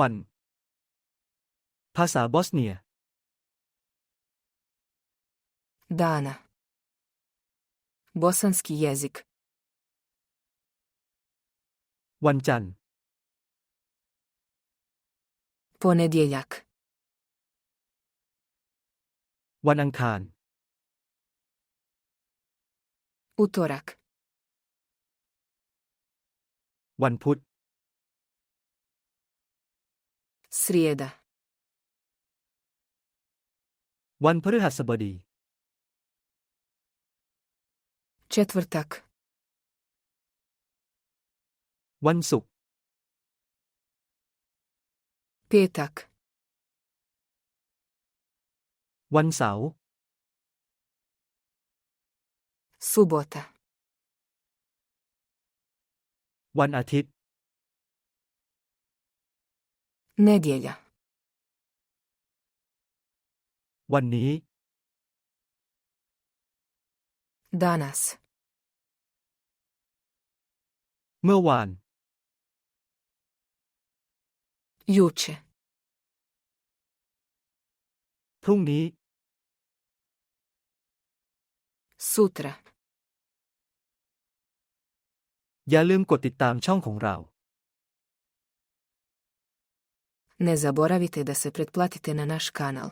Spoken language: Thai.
วัน ภาษาบอสเนีย Dana. Bosanski jezik. วันจันทร์ Ponedjeljak. วันอังคาร Utorak. วันพุธ Srijeda. วันพฤหัสบดี Četvrtak. วันศุกร์ Petak. วันเสาร์ Subota. วันอาทิตย์ Nedjelja. วันนี้ Danas. เมื่อวาน Juče. พรุ่งนี้ Sutra. อย่าลืมกดติดตามช่องของเรา Ne zaboravite da se pretplatite na naš kanal.